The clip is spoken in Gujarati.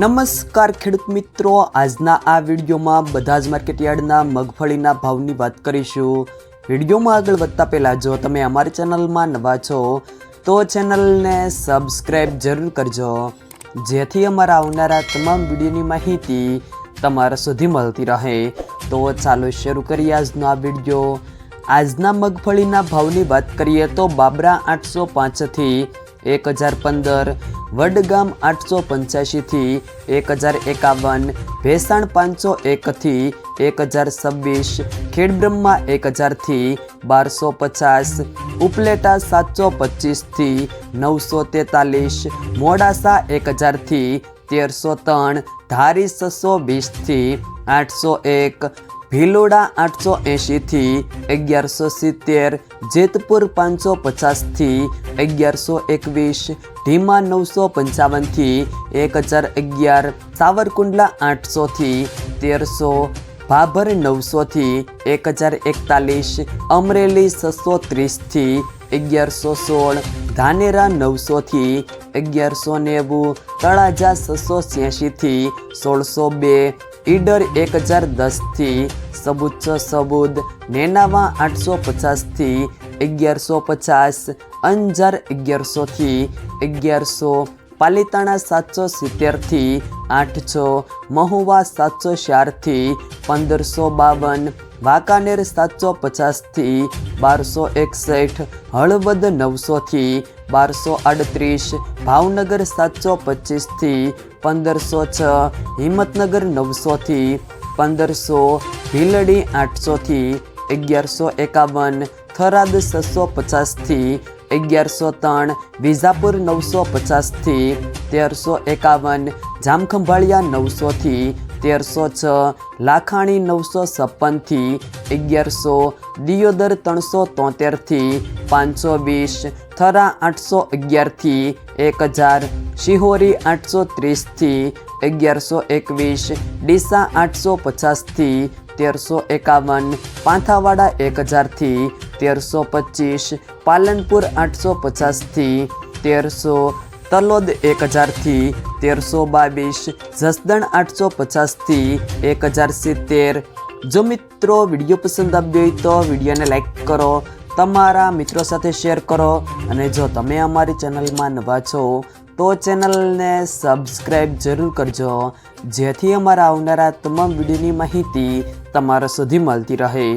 નમસ્કાર, ખેડૂત મિત્રો. આજના આ વિડીયોમાં બધા જ માર્કેટયાર્ડના મગફળીના ભાવની વાત કરીશું. વિડીયોમાં આગળ વધતા પહેલાં, જો તમે અમારી ચેનલમાં નવા છો, તો ચેનલને સબસ્ક્રાઈબ જરૂર કરજો. જેથી અમારા આવનારા તમામ વિડીયોની માહિતી તમારા સુધી મળતી રહે. તો ચાલો શરૂ કરીએ આજનો આ વીડિયો. આજના મગફળીના ભાવની વાત કરીએ તો બાબરા આઠસો પાંચથી એક હજાર પંદર, વડગામ આઠસો પંચ્યાસીથી એક હજાર એકાવન, ભેસાણ પાંચસો એકથી એક હજાર છવ્વીસ, ખેડબ્રહ્મા એક હજારથી બારસો પચાસ, ઉપલેટા સાતસો પચીસથી નવસો તેતાલીસ, મોડાસા એક હજારથી તેરસો ત્રણ, ધારી છસો વીસથી આઠસો એક ભીલોડા આઠસો એંશીથી અગિયારસો સિત્તેર, જેતપુર પાંચસો પચાસથી અગિયારસો એકવીસ ઢીમા નવસો પંચાવનથી એક હજાર અગિયાર, સાવરકુંડલા આઠસોથી તેરસો, ભાભર નવસોથી એક હજાર એકતાલીસ, અમરેલી છસો ત્રીસથી અગિયારસો સોળ, ધાનેરા નવસોથી અગિયારસો નેવું, તળાજા છસો છ્યાસીથી સોળસો બે ઈડર એક હજાર દસથી સબુચ્ચ સબુદ નેનાવા આઠસો પચાસથી અગિયારસો પચાસ અંજાર અગિયારસોથી અગિયારસો પાલિતાણા સાતસો સિત્તેરથી આઠસો, મહુવા સાતસો ચારથી પંદરસો બાવન, વાંકાનેર સાતસો પચાસથી બારસો એકસઠ, હળવદ નવસોથી બારસો આડત્રીસ, ભાવનગર સાતસો પચીસથી પંદરસો છ, હિંમતનગર નવસોથી પંદરસો, ભીલડી આઠસોથી અગિયારસો એકાવન, થરાદ છસો પચાસથી અગિયારસો ત્રણ, વિજાપુર નવસો પચાસથી તેરસો એકાવન, જામખંભાળિયા નવસોથી તેરસો છ, લાખાણી નવસો છપ્પનથી અગિયારસો, દિયોદર ત્રણસો તોતેરથી પાંચસો વીસ, થરા આઠસો અગિયારથી એક હજાર, શિહોરી આઠસો ત્રીસથી અગિયારસો એકવીસ, ડીસા આઠસો પચાસથી તેરસો એકાવન, પાંથાવાડા એક હજારથી તેરસો પચીસ, પાલનપુર આઠસો પચાસથી તેરસો, તલોદ એક હજારથી તેરસો બાવીસ, જસદણ આઠસો પચાસથી એક હજાર સિત્તેર. જો મિત્રો વીડિયો પસંદ આવ્યો હોય તો વિડીયોને લાઈક કરો, તમારા મિત્રો સાથે શેર કરો અને જો તમે અમારી ચેનલમાં નવા છો તો ચેનલને સબસ્ક્રાઈબ જરૂર કરજો, જેથી અમારા આવનારા તમામ વિડીયોની માહિતી તમારા સુધી મળતી રહે.